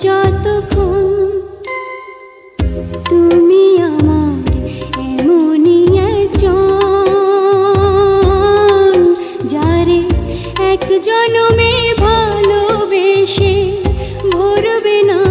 যতক্ষণ তুমি আমার এমনই একজন যারে এক জনমে ভালোবেসে ভরবে না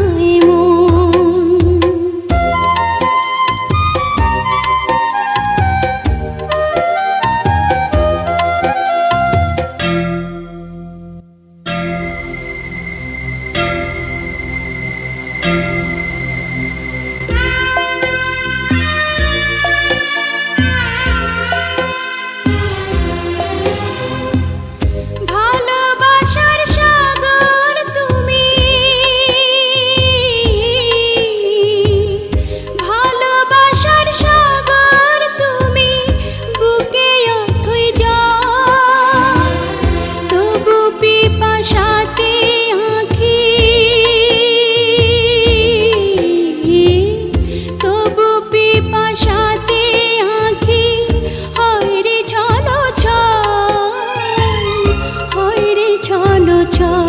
멈춰.